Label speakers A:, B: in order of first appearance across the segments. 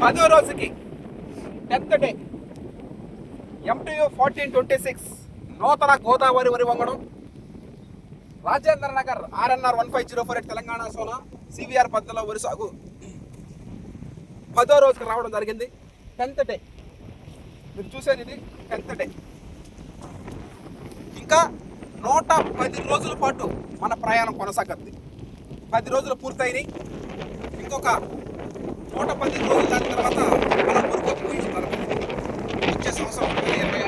A: పదో రోజుకి tenth day. MTU fourteen twenty six నూతన గోదావరి వరి వంగడం. Rajendra Nagar RNR one five zero four eight Telangana Sona CVR పద్ధతిలో వరి సాగు. పదో రోజుకి రావడం జరిగింది. Tenth day. మీరు చూసేది ఇది టెన్త్ డే. ఇంకా నూట పది రోజుల పాటు మన ప్రయాణం కొనసాగద్ది. పది రోజులు పూర్తయినాయి. ఇంకొక నూట పది రోజులు దాని తర్వాత మనం ఊరికి పోయి వచ్చే సంవత్సరం ఇరవై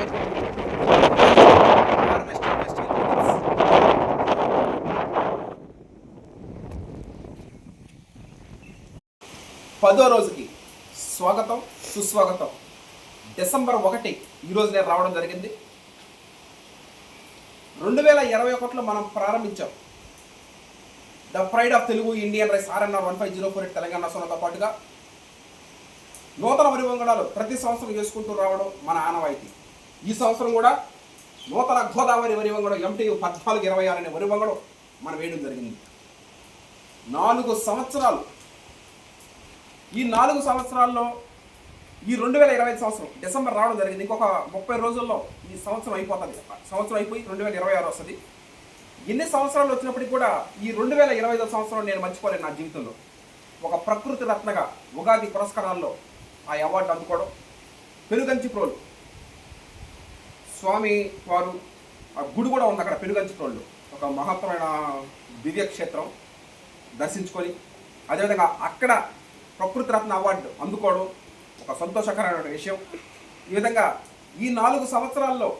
A: పదో రోజుకి స్వాగతం సుస్వాగతం. డిసెంబర్ ఒకటి ఈరోజు నేను రావడం జరిగింది. రెండు వేల ఇరవై ఒకటిలో మనం ప్రారంభించాం. The pride of Telugu Indian rice RNR one five zero four eight Telangana సోనతో పాటుగా నూతన వరి వంగడాలు ప్రతి సంవత్సరం చేసుకుంటూ రావడం మన ఆనవాయితీ. ఈ సంవత్సరం కూడా నూతన గోదావరి వరి వంగడం ఎంటీయు పద్నాలుగు ఇరవై ఆరు అనే వరి వంగడం మనం వేయడం జరిగింది. నాలుగు సంవత్సరాలు. ఈ నాలుగు సంవత్సరాల్లో ఈ రెండు వేల ఇరవై సంవత్సరం డిసెంబర్ రావడం జరిగింది. ఇంకొక ముప్పై రోజుల్లో ఈ సంవత్సరం అయిపోతుంది. సంవత్సరం అయిపోయి రెండు వేల ఇరవై ఆరు వస్తుంది. ఎన్ని సంవత్సరాలు వచ్చినప్పటికీ కూడా ఈ రెండు వేల ఇరవై ఐదో సంవత్సరం నేను మర్చిపోలేను నా జీవితంలో. ఒక ప్రకృతి రత్నగా ఉగాది పురస్కారాల్లో ఆ అవార్డు అందుకోవడం. పెనుగంచి ప్రోలు. స్వామి వారు ఆ గుడి కూడా ఉంది అక్కడ పెనుగంచి ప్రోళ్ళు ఒక మహత్తరమైన దివ్యక్షేత్రం దర్శించుకొని అదేవిధంగా అక్కడ ప్రకృతి రత్న అవార్డు అందుకోవడం ఒక సంతోషకరమైన విషయం. ఈ విధంగా ఈ నాలుగు సంవత్సరాల్లో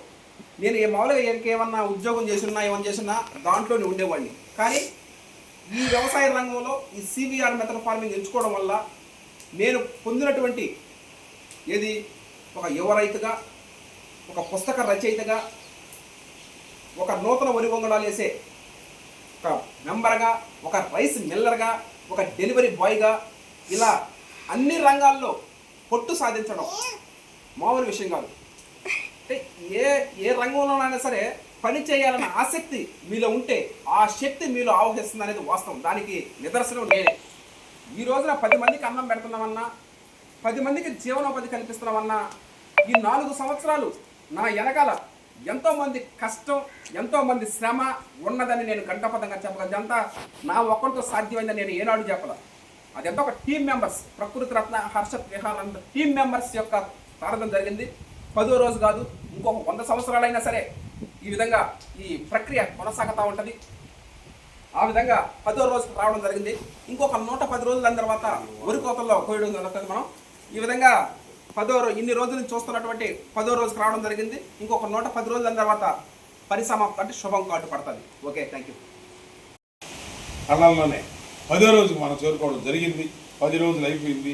A: నేను ఏ మామూలుగా ఇంకేమన్నా ఉద్యోగం చేసినా ఏమన్నా చేసినా దాంట్లోనే ఉండేవాడిని. కానీ ఈ వ్యవసాయ రంగంలో ఈ సివిఆర్ మెథడ్ ఫార్మింగ్ ఎంచుకోవడం వల్ల నేను పొందినటువంటి ఏది? ఒక యువ రైతుగా ఒక పుస్తక రచయితగా ఒక నూతన వరి వంగడాలు వేసే ఒక మెంబర్గా ఒక రైస్ మిల్లర్గా ఒక డెలివరీ బాయ్గా ఇలా అన్ని రంగాల్లో పొట్టు సాధించడం మామూలు విషయం కాదు. అంటే ఏ ఏ రంగంలోనైనా సరే పని చేయాలన్న ఆసక్తి మీలో ఉంటే ఆ శక్తి మీలో ఆవహిస్తుంది అనేది వాస్తవం. దానికి నిదర్శనం నేనే. ఈ రోజున పది మందికి అన్నం పెడుతున్నామన్నా పది మందికి జీవనోపాధి కల్పిస్తున్నామన్నా ఈ నాలుగు సంవత్సరాలు నా వెనకాల ఎంతోమంది కష్టం ఎంతోమంది శ్రమ ఉన్నదని నేను గంటపదంగా చెప్పగలను. అంతా నా ఒక్కరితో సాధ్యమైందని నేను ఏనాడు చెప్పల. అదంతా ఒక team members Prakruthi Ratna Harsha Vihananda team members యొక్క తారదం జరిగింది. పదో రోజు కాదు ఇంకొక వంద సంవత్సరాలైనా సరే ఈ విధంగా ఈ ప్రక్రియ కొనసాగుతూ ఉంటుంది. ఆ విధంగా పదో రోజుకి రావడం జరిగింది. ఇంకొక నూట పది రోజుల తర్వాత వరి కోతల్లో కోయడం జరుగుతుంది మనం. ఈ విధంగా పదో రో ఇన్ని రోజుల నుంచి చూస్తున్నటువంటి పదో రోజుకి రావడం జరిగింది. ఇంకొక నూట పది రోజుల తర్వాత పరిసమాప్తి అంటే శుభం కార్డు పడుతుంది. Okay thank you.
B: కళ్ళల్లోనే పదో రోజుకు మనం చేరుకోవడం జరిగింది. పది రోజులు అయిపోయింది.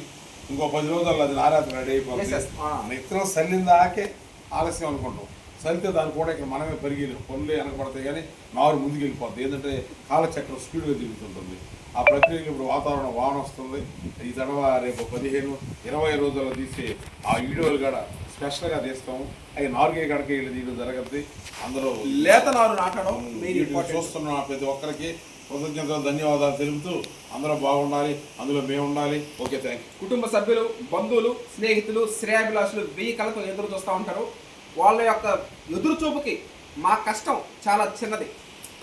B: ఇంకో పది రోజుల్లో అది నారాత్రి రెడీ అయిపోతుంది.
A: ఆ.
B: విత్తనం సల్లిందాకే ఆలస్యం అనుకుంటాం. సలితే దాని కూడా ఇక్కడ మనమే పెరిగిన పనులు వెనకబడతాయి కానీ నారు ముందుకు వెళ్ళిపోతుంది ఏంటంటే కాలచక్రం స్పీడ్గా తిరుగుతుంటుంది. ఆ ప్రక్రియలో ఇప్పుడు వాతావరణం వాన వస్తుంది. ఈ తడవ రేపు పదిహేను ఇరవై రోజుల్లో తీసి ఆ వీడియోలు కూడా స్పెషల్గా తీస్తాము. అవి నాలుగే గడక వెళ్ళి తీయడం జరగద్ది. అందరూ
A: లేత నారు నాటడం మీరు
B: చూస్తున్న ప్రతి ఒక్కరికి కృతజ్ఞతలు ధన్యవాదాలు తెలుపుతూ అందరూ బాగుండాలి. అందులో మేము ఉండాలి. ఓకే థ్యాంక్
A: కుటుంబ సభ్యులు బంధువులు స్నేహితులు శ్రేయాభిలాషులు వెయ్యి కళతో ఎదురు చూస్తూ ఉంటారు. వాళ్ళ యొక్క ఎదురు చూపుకి మా కష్టం చాలా చిన్నది.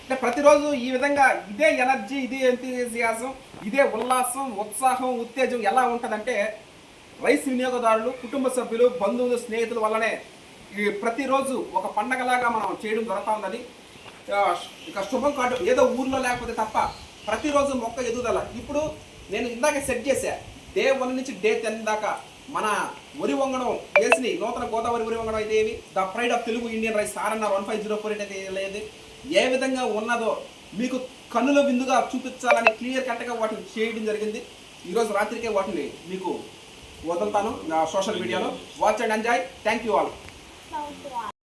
A: అంటే ప్రతిరోజు ఈ విధంగా ఇదే ఎనర్జీ ఇదే ఎంతజియాజం ఇదే ఉల్లాసం ఉత్సాహం ఉత్తేజం ఎలా ఉంటుందంటే రైస్ వినియోగదారులు కుటుంబ సభ్యులు బంధువులు స్నేహితుల వల్లనే ఈ ప్రతిరోజు ఒక పండగలాగా మనం చేయడం జరుగుతూ ఉందని ఇక శుభం కార్డు ఏదో ఊర్లో లేకపోతే తప్ప ప్రతిరోజు మొక్క ఎదుగుదల. ఇప్పుడు నేను ఇందాక సెట్ చేశా డే వన్ నుంచి డే టెన్ దాకా మన వరి వంగడం వేసి నూతన గోదావరి వరి వంగడం అయితే ఏవి the pride of Telugu Indian rice RNR one five zero four eight అయితే లేదు. ఏ విధంగా ఉన్నదో మీకు కన్నుల విందుగా చూపించాలని క్లియర్ కట్గా వాటిని చేయడం జరిగింది. ఈరోజు రాత్రికే వాటిని మీకు వదులుతాను నా సోషల్ మీడియాలో. Watch and enjoy. Thank you all.